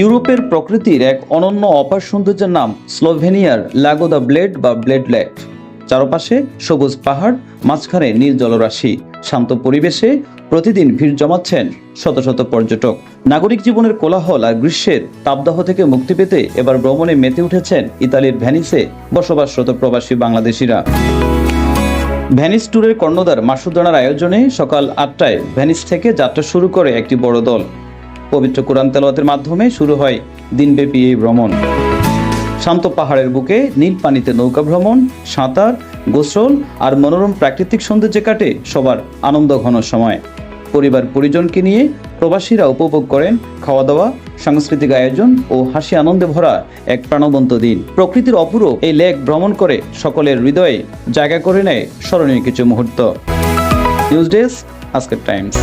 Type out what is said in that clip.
ইউরোপের প্রকৃতির এক অনন্য অপার সৌন্দর্যের নাম স্লোভেনিয়ার লাগোদা ব্লেড বা ব্লেডলেট। চারপাশে সবুজ পাহাড়, মাঝখানে নীল জলরাশি। শান্ত পরিবেশে প্রতিদিন ভিড় জমাচ্ছেন শত শত পর্যটক। নাগরিক জীবনের কোলাহল আর গ্রীষ্মের তাপদাহ থেকে মুক্তি পেতে এবার ভ্রমণে মেতে উঠেছেন ইতালির ভ্যানিসে বসবাসরত প্রবাসী বাংলাদেশিরা। ভ্যানিস ট্যুরের কর্ণধার মাসুদ রানার আয়োজনে সকাল আটটায় ভ্যানিস থেকে যাত্রা শুরু করে একটি বড় দল। পবিত্র কোরআন তেলাওয়াতের মাধ্যমে শুরু হয় দিনব্যাপী এই ভ্রমণ। শান্ত পাহাড়ের বুকে, নীল পানিতে নৌকা ভ্রমণ, সাঁতার, গোসল আর মনোরম প্রাকৃতিক সৌন্দর্যে কাটে সবার আনন্দ ঘন সময়। পরিবার পরিজনকে নিয়ে প্রবাসীরা উপভোগ করেন খাওয়া দাওয়া সাংস্কৃতিক আয়োজন ও হাসি আনন্দে ভরা এক প্রাণবন্ত দিন। প্রকৃতির অপূরূপ এই লেক ভ্রমণ করে সকলের হৃদয়ে জায়গা করে নেয় স্মরণীয় কিছু মুহূর্ত। নিউজ ডেস্ক, আজকের টাইমস।